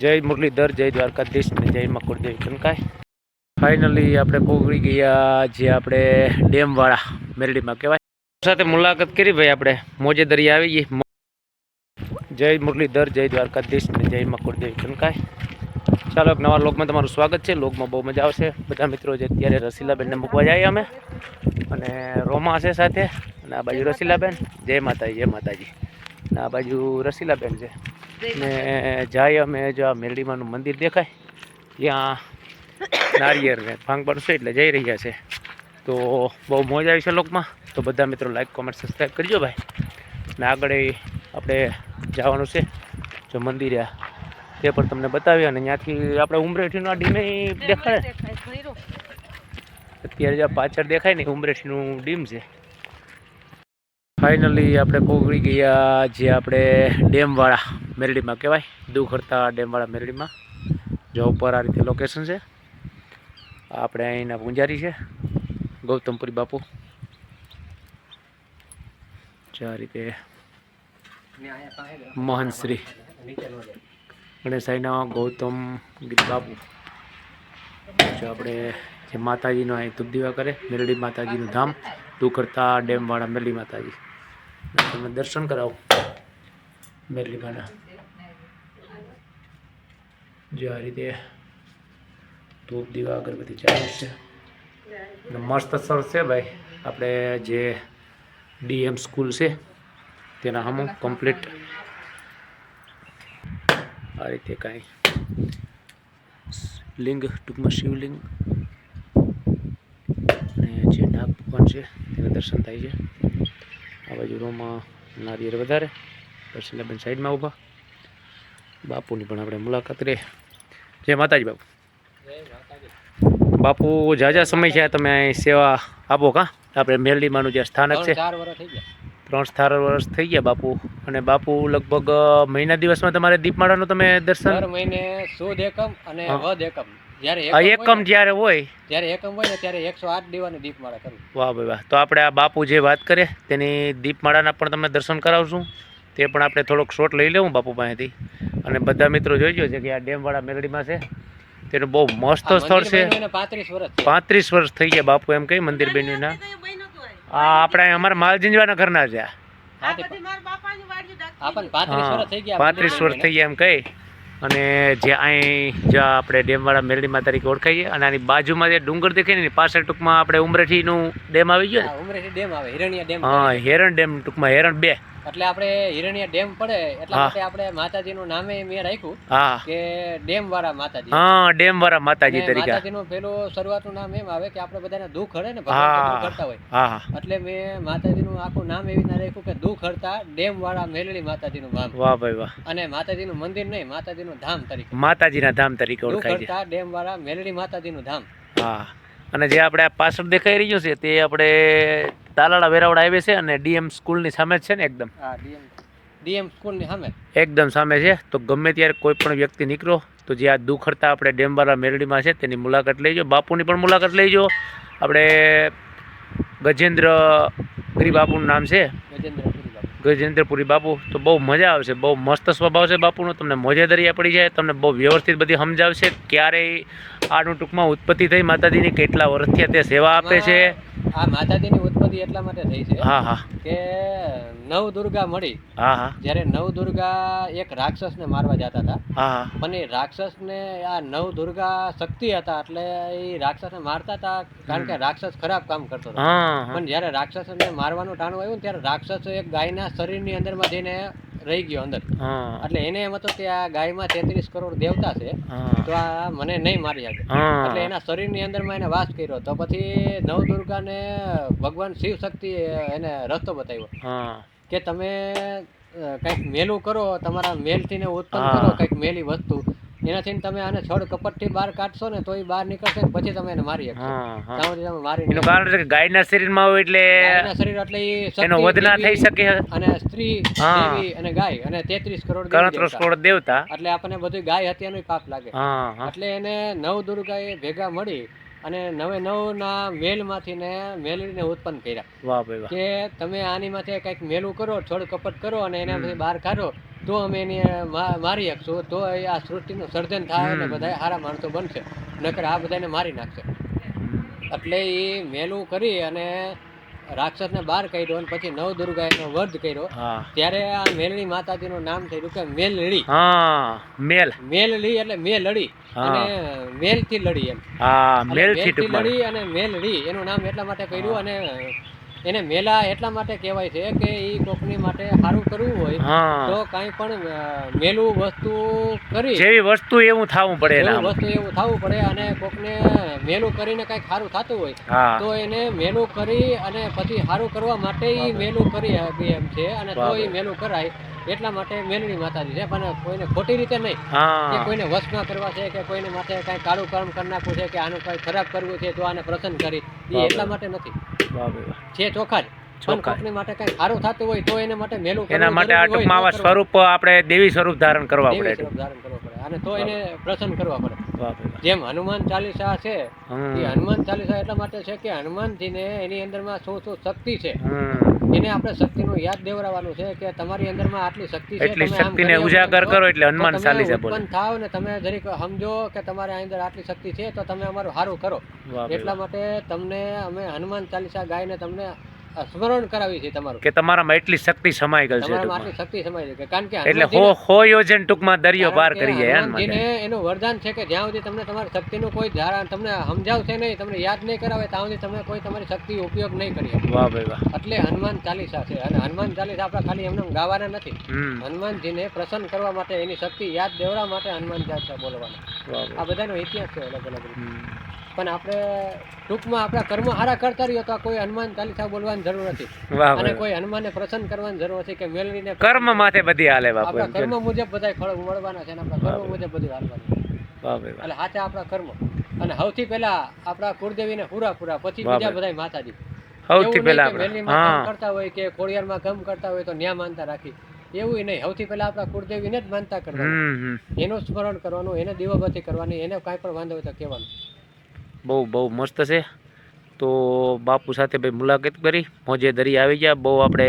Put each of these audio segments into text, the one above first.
જય મુરલીધર, જય દ્વારકાધીશ ને જય મકુરદેવ. ચંકાય ફાઇનલી આપણે પહોંચી ગયા જે આપણે ડેમવાળા મેરડીમાં કહેવાય. સાથે મુલાકાત કરી ભાઈ આપણે. મોજે દરિયા આવી ગઈ. જય મુરલીધર, જય દ્વારકાધીશ ને જય મકુરદેવ. ચંકાય ચાલો એક નવા લોકમાં તમારું સ્વાગત છે. લોકમાં બહુ મજા આવશે. બધા મિત્રો જે અત્યારે રસીલાબેનને મૂકવા જઈએ અમે. અને રોમા છે સાથે. અને આ બાજુ રસીલાબેન. જય માતાજી જય માતાજી. અને આ બાજુ રસીલાબેન છે. ને જાય અમે જો આ મેરડીમાનું મંદિર દેખાય. ત્યાં નારિયેળ ને ભાંગ છે એટલે જઈ રહ્યા છે. તો બહુ મોજ આવી છે લોકમાં. તો બધા મિત્રો લાઈક કોમેન્ટ સબસ્ક્રાઈબ કરજો ભાઈ. ને આગળ આપણે જવાનું છે. જો મંદિર તે પણ તમને બતાવ્યા અને ત્યાંથી આપણે ઉમરેઠીનું આ ડીમે દેખાડે અત્યારે જે પાછળ દેખાય ને ઉમરેઠીનું ડીમ છે. ફાઇનલી આપણે પહોંચી ગયા જે આપણે ડેમવાળા મેરડીમાં કહેવાય. દુખરતા ડેમવાળા મેરડીમાં. જો ઉપર આ રીતે લોકેશન છે. આપણે અહીંના પૂંજારી છે. ગૌતમપુરી બાપુ. જો આ રીતે મહંત ગણેશાઈના ગૌતમ ગીત બાપુ. જો આપણે જે માતાજીનો અહીં દીવા કરે, મેરડી માતાજીનું ધામ દુખરતા ડેમવાળા મેરડી માતાજી. તમે દર્શન કરાવો. મેરડી જે આ રીતે ધૂપ દીવા, અગરબત્તી ચાલુ છે. મસ્ત સ્થળ છે ભાઈ. આપણે જે ડીએમ સ્કૂલ છે, તેના હમ કમ્પ્લીટ. આ રીતે કાંઈ લિંગ, ટૂંકમાં શિવલિંગ. અને જે નાગ ભગવાન છે, તેના દર્શન થાય છે. આ બાજુ રોમાં નારિયેળ વધારે દર્શનબેન સાઈડમાં ઊભા. બાપુની પણ આપણે મુલાકાત રહે. જય માતાજી બાપુ. બાપુ જાજા સમય છે તમે અહીં સેવા આપો કા? આપણે મેરડીમાંનું જે સ્થાનક છે. ત્રણ ચાર વર્ષ થઈ ગયા. બાપુ. અને બાપુ લગભગ મહિના દિવસમાં તમારે દીપમાળાનું તમે દર્શન? મહિને સુદ એકમ અને. વદ એકમ. જ્યારે આ એકમ જ્યારે હોય. જ્યારે એકમ હોય ને ત્યારે એકસો આઠ દીવાની દીપમાળા કરું. વાહ ભાઈ વાહ. તો આપણે આ બાપુ જે વાત કરે તેની દીપમાળાના પણ તમે દર્શન કરાવશું. તે પણ આપણે થોડોક શોટ લઈ લેવું બાપુ પાસેથી. અને બધા મિત્રો જોઈજો છે કે આ ડેમવાળા મેરડીમાં છે. તેનું બહુ મસ્ત સ્થળ છે. પાંત્રીસ વર્ષ પાંત્રીસ વર્ષ થઈ ગયા બાપુ એમ કઈ મંદિર બેનના આ આપણે અમારા માલજીંજવાના ઘરના છે. પાંત્રીસ વર્ષ થઈ ગયા પાંત્રીસ વર્ષ થઈ ગયા એમ કહી. અને જે અહીં જ્યાં આપણે ડેમવાળા મેરડીમાં તરીકે ઓળખાઈએ અને આની બાજુમાં જે ડુંગર દેખાય ને પાછળ ટૂંકમાં આપણે ઉમરેઠીનું ડેમ આવી ગયો ને? ઉમરેઠી ડેમ આવે હિરણિયા ડેમ હા હેરણ ડેમ ટૂંકમાં હેરણ બે. એટલે આપણે હિરણ્ય ડેમ પડે એટલા. માટે આપણે માતાજીનું નામે મેં રાખ્યું કે ડેમ વાળા માતાજી. હા ડેમ વાળા માતાજી તરીકે. માતાજીનું પેલું શરૂઆતનું નામ એમ આવે કે આપણે બધાને દુઃખ હડે ને ભગવાન કરતા હોય. એટલે મેં માતાજીનું આખું નામ એવી રીતે રાખ્યું કે દુઃખ હરતા ડેમ વાળા મેલડી માતાજીનું નામ. વાહ ભાઈ વાહ. અને માતાજીનું મંદિર નહીં માતાજીનું ધામ તરીકે. માતાજીના ધામ તરીકે ઓળખાય છે. ડેમ વાળા મેલડી માતાજીનું ધામ. હા. અને જે આપણે પાછળ દેખાઈ રહ્યું છે તે આપણે તાલાળા વેરાવળ આવે છે અને ડીએમ સ્કૂલની સામે જ છે ને એકદમ. ડીએમ ડીએમ સ્કૂલની સામે. એકદમ સામે છે. તો ગમે ત્યારે કોઈ પણ વ્યક્તિ નીકળો તો જે આ દુખડતા આપણે ડેમવાળા મેરડીમાં છે તેની મુલાકાત લેજો બાપુની પણ મુલાકાત લેજો આપણે ગજેન્દ્ર ગિરી બાપુનું નામ છે. ગજેન્દ્રપુરી બાપુ. તો બહુ મજા આવશે બહુ મસ્ત સ્વભાવ છે બાપુનો. તમને મોજે દરિયા પડી જાય તમને બહુ વ્યવસ્થિત બધી સમજાવશે. ક્યારેય આનું ટૂંકમાં ઉત્પત્તિ થઈ માતાજીની કેટલા વર્ષથી તે સેવા આપે છે. આ માતાજીની ઉત્પત્તિ એટલા માટે થઈ છે કે નવ દુર્ગા મળી જ્યારે નવ દુર્ગા એક રાક્ષસને મારવા જતા હતા. પણ એ રાક્ષસને આ નવ દુર્ગા શક્તિ હતા એટલે એ રાક્ષસને મારતા હતા કારણ કે રાક્ષસ ખરાબ કામ કરતો હતો. પણ જ્યારે રાક્ષસને મારવાનું ટાણું આવ્યું ત્યારે રાક્ષસ એક ગાયના શરીરની અંદરમાં જઈને રહી ગયો અંદર. એટલે એને એમ હતું કે આ ગાયમાં તેત્રીસ કરોડ દેવતા છે તો આ મને નહીં મારી શકે એટલે એના શરીરની અંદરમાં એને વાસ કર્યો. તો પછી નવદુર્ગાને ભગવાન શિવ શક્તિ એને રસ્તો બતાવ્યો. કે તમે કંઈક મેલું કરો તમારા મેલથી ને ઉત્પન્ન કરો કંઈક મેલી વસ્તુ. એનાથી તમે આને છોડ કપટથી બહાર કાઢશો ને તો એ બહાર નીકળશે પછી તમે એને મારી શકશો. હા હા. ત્યાં સુધી તમે મારી એનું કારણ છે કે ગાયના શરીરમાં હોય એટલે ગાયના શરીર એટલે એ એનો વધ ના થઈ શકે. અને સ્ત્રી દેવી અને ગાય અને તેત્રીસ કરોડ દેવી કરણત્રોસ દેવતા. કરોડ દેવતા. એટલે આપણને બધું ગાય હત્યાનો પાપ લાગે. એટલે એને નવ દુર્ગાએ ભેગા મળી અને નવે નવ ના મેલમાંથી ને મેળવીને ઉત્પન્ન કર્યા. કે તમે આની માથે કંઈક મેલું કરો છોડ કપટ કરો અને એના બહાર કાઢો. તો અમે એને મારી શકશું તો આ સૃષ્ટિનું સર્જન થાય અને બધા સારા માણસો બનશે. નકર આ બધાને મારી નાખશે. એટલે એ મેલું કરી અને રાક્ષસને બહાર કાઢ્યો અને પછી નવ દુર્ગા એનો વધ કર્યો. ત્યારે આ મેલડી માતાજીનું નામ થયું કે મેલડી મેલ. મેલડી એટલે મેલડી. અને મેલથી લડી એમ. મેલથી લડી અને મેલડી એનું નામ એટલા માટે કર્યું અને એને મેલા એટલા માટે કહેવાય છે કે એ કોકની માટે સારું કરવું હોય તો કાંઈ પણ મેલું વસ્તુ કરી. જેવી વસ્તુ એવું થવું પડે એના વસ્તુ એવું થવું પડે અને કોકને મેલું કરીને કાંઈક સારું થતું હોય તો એને મેલું કરી અને પછી સારું કરવા માટે ઈ મેલું કરી એમ છે અને તો એ મેલું કરાય. એટલા માટે મેલણી માતાજી છે પણ કોઈને ખોટી રીતે નહીં. કે કોઈને વશમાં કરવા છે કે કોઈને માટે કઈ કાળું કર્મ કરી નાખવું છે કે આનું કઈ ખરાબ કરવું છે તો આને પ્રસન્ન કરી. એ એટલા માટે નથી. છે ચોખા જ. માટે કઈ સારું થતું હોય તો એને માટે મેલું એના માટે આ ટૂંકમાં. સ્વરૂપ આપણે દેવી સ્વરૂપ ધારણ કરવા પડે ધારણ કરવા પડે. અને તો એને પ્રસન્ન કરવા પડે. જેમ હનુમાન ચાલીસા છે એ હનુમાન ચાલીસા એટલા માટે છે કે હનુમાનજીને એની અંદરમાં શું શું શક્તિ છે એને આપણે શક્તિનું યાદ દેવડાવવાનું છે કે તમારી અંદરમાં આટલી શક્તિ છે એટલી શક્તિને ઉજાગર કરો એટલે હનુમાન ચાલીસા બોલે. ઉત્પન્ન થાવ ને તમે જરીક સમજો કે તમારી અંદર આટલી શક્તિ છે તો તમે અમારું સારું કરો. એટલા માટે તમને અમે હનુમાન ચાલીસા ગાઈને તમને સ્મરણ કરાવી છે તમારું. કે તમારામાં એટલી શક્તિ સમાઈ ગઈ છે આટલી શક્તિ સમાઈ ગઈ કારણ કે એટલે હો હો યોજન ટૂંકમાં દરિયો પાર કરી જાય હનુમાનજીને એનું વરદાન છે કે જ્યાં સુધી તમને તમારી શક્તિનું કોઈ ધારા તમને સમજાવશે નહીં તમને યાદ નહીં કરાવે ત્યાં સુધી તમે કોઈ તમારી શક્તિ ઉપયોગ નહીં કરી વાહ ભાઈ વાહ. એટલે હનુમાન ચાલીસા છે. અને હનુમાન ચાલીસા આપણે ખાલી એમને એમ ગાવાના નથી. હનુમાનજીને પ્રસન્ન કરવા માટે એની શક્તિ યાદ દેવડા માટે હનુમાન ચાલીસા બોલવાના. આ બધાનો ઇતિહાસ છે અલગ અલગ. પણ આપણે ટૂંકમાં આપણા કર્મ હારા કરતા રહીએ તો કોઈ હનુમાન ચાલીસા બોલવાની જરૂર નથી. અને કોઈ હનુમાનને પ્રસન્ન કરવાની જરૂર નથી કે મેળવીને કર્મ માથે બધી હાલે બાપુ કર્મ મુજબ બધા ફળ મળવાના છે અને આપણા કર્મ મુજબ બધું હાલવાનું. એટલે હાથે આપણા કર્મ. અને સૌથી પહેલા આપણા કુળદેવીને પૂરા પૂરા પછી બીજા. બધા માતાજી. સૌથી પહેલા કરતા હોય કે કોળિયારમાં કામ કરતા હોય તો ન્યા માનતા રાખી. એવું નહીં. સૌથી પહેલા આપણા કુળદેવીને જ માનતા કરવાનું. એનું સ્મરણ કરવાનું એને દીવાબત્તી કરવાની એને કાંઈ પણ વાંધો હોય તો કહેવાનું. બહુ બહુ મસ્ત છે. તો બાપુ સાથે ભાઈ મુલાકાત કરી. મોજે દરિયા આવી ગયા. બહુ આપણે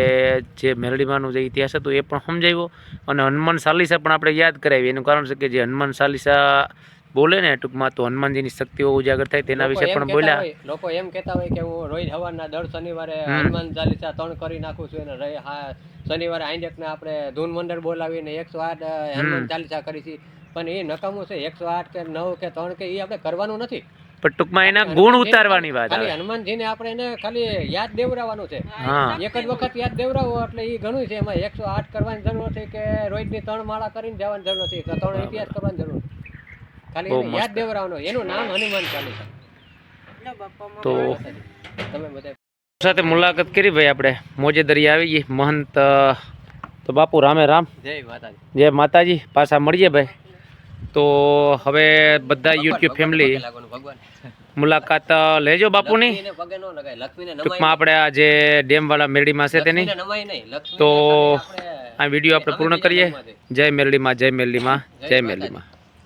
જે મેરડીમાંનો જે ઇતિહાસ હતો એ પણ સમજાવ્યો. અને હનુમાન ચાલીસા પણ આપણે યાદ કરાવી. એનું કારણ છે કે જે હનુમાન ચાલીસા બોલે ને ટૂંકમાં તો હનુમાનજીની શક્તિઓ ઉજાગર થાય તેના વિશે પણ બોલ્યા. લોકો એમ કહેતા હોય કે હું રોજ હવારના દર શનિવારે હનુમાન ચાલીસા ત્રણ કરી નાખું છું અને શનિવારે આંજકને આપણે ધૂન મંડળ બોલાવીને એકસો આઠ હનુમાન ચાલીસા કરી છે. પણ એ નકામું છે એકસો આઠ કે નવ કે ત્રણ કે એ આપણે કરવાનું નથી. પણ ટૂંકમાં એના ગુણ ઉતારવાની વાત આવે. હનુમાનજીને આપણે એને ખાલી યાદ દેવડાવવાનું છે. એક જ વખત યાદ દેવડાવો એટલે એ ઘણું છે. એમાં એકસો આઠ કરવાની જરૂર નથી કે રોજની ત્રણ માળા કરીને જવાની જરૂર નથી ત્રણ ઇતિહાસ કરવાની જરૂર ખાલી. યાદ દેવડાવવાનું. એનું નામ હનુમાન ચાલીસા તો તમે બધા સાથે મુલાકાત કરી ભાઈ આપણે. મોજે દરિયા આવી ગઈ. મહંત તો બાપુ રામે રામ. જય માતાજી. જય માતાજી. પાછા મળીએ ભાઈ. તો હવે બધા યુટ્યુબ ફેમિલી મુલાકાત લેજો બાપુની. ટૂંકમાં આપણે આ જે ડેમવાળા મેરડીમાં છે તેની. તો આ વીડિયો આપણે પૂર્ણ કરીએ. જય મેરડીમાં જય મેરડીમાં જય મેરડીમાં.